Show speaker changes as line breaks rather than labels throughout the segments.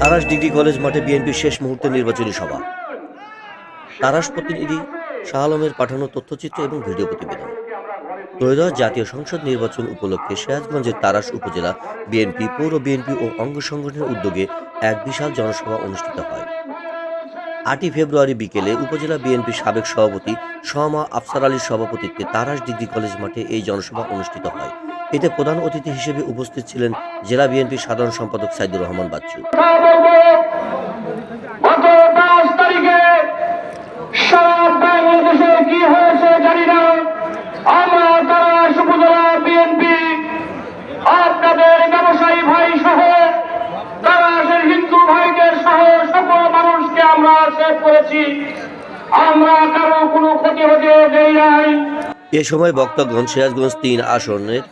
Tarash degree college মাঠে বিএনপির শেষ মুহূর্তে নির্বাচনী সভা। তারাস প্রতিনিধি শাহ আলমের পাঠানো তথ্যচিত্র এবং ভিডিও প্রতিবেদন। ত্রয়োদশ জাতীয় সংসদ নির্বাচন উপলক্ষে সিরাজগঞ্জের তারাস উপজেলা বিএনপি, পৌর বিএনপি ও অঙ্গ সংগঠনের উদ্যোগে এক বিশাল জনসভা অনুষ্ঠিত হয়। আটই ফেব্রুয়ারি বিকেলে উপজেলা বিএনপির সাবেক সভাপতি শমা আফসার আলীর সভাপতিত্বে তারাস ডিগ্রি কলেজ মাঠে এই জনসভা অনুষ্ঠিত হয়। এতে প্রধান অতিথি হিসেবে উপস্থিত ছিলেন জেলা বিএনপির সাধারণ সম্পাদক সাইদুর রহমান বাচ্চু।
তারা আপনাদের ব্যবসায়ী ভাই সহ তারাশের হিন্দু ভাইদের সহ সকল মানুষকে আমরা সেভ করেছি। আমরা কারও কোনো ক্ষতি হতে দেই নাই।
এ সময় বক্তাগণ সিরাজগঞ্জ তিন আসনের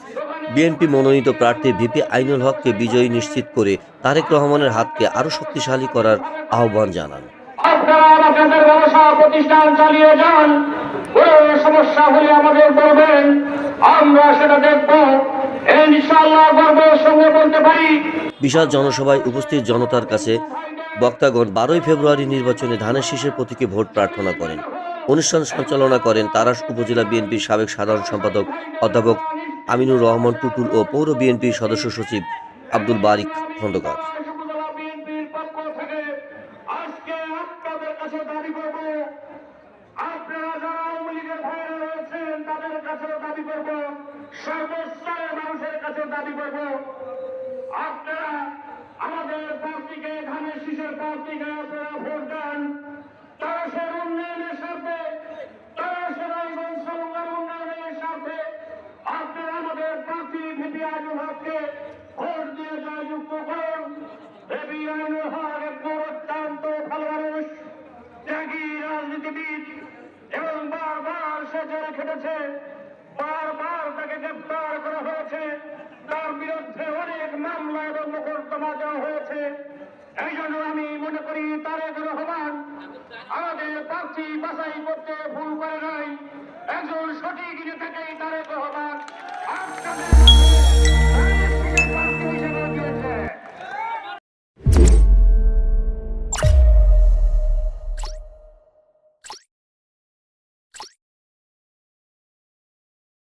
বিএনপি মনোনীত প্রার্থী ভিপি আইনুল হককে বিজয়ী নিশ্চিত করে তারেক রহমানের হাতকে আরও শক্তিশালী করার আহ্বান জানান।
আপনারা আপনাদের ব্যবসা প্রতিষ্ঠান চালিয়ে যান। সমস্যা হলে আমাদের বলবেন। আমরা সেটা দেখব। ইনশাআল্লাহ গর্বের সঙ্গে বলতে পারি।
বিশাল জনসভায় উপস্থিত জনতার কাছে বক্তাগণ বারোই ফেব্রুয়ারি নির্বাচনে ধানের শীষের প্রতীকে ভোট প্রার্থনা করেন। অনুষ্ঠান সঞ্চালনা করেন তারাস উপজেলা বিএনপির সাবেক সাধারণ সম্পাদক অধ্যাপক আমিনুর রহমান টুটুল ও পৌর বিএনপির সদস্য সচিব আব্দুল বারিক খন্দকার।
আপনারা দাবি কাছে দাবি আমাদের ভোট দেন। প্রার্থী হককে ভোট দিয়ে জয়যুক্ত করুন। আইনুল হক একজন অত্যন্ত ভালো মানুষ, ত্যাগী রাজনীতিবিদ এবং বারবার সে জেলে খেটেছে। বারবার তাকে গ্রেপ্তার করা হয়েছে। তার বিরুদ্ধে অনেক মামলা এবং মোকদ্দমা দেওয়া হয়েছে। এই জন্য আমি মনে করি তারেক রহমান আমাদের প্রার্থী বাছাই করতে ভুল করে নাই। একজন সঠিক থেকেই তারেক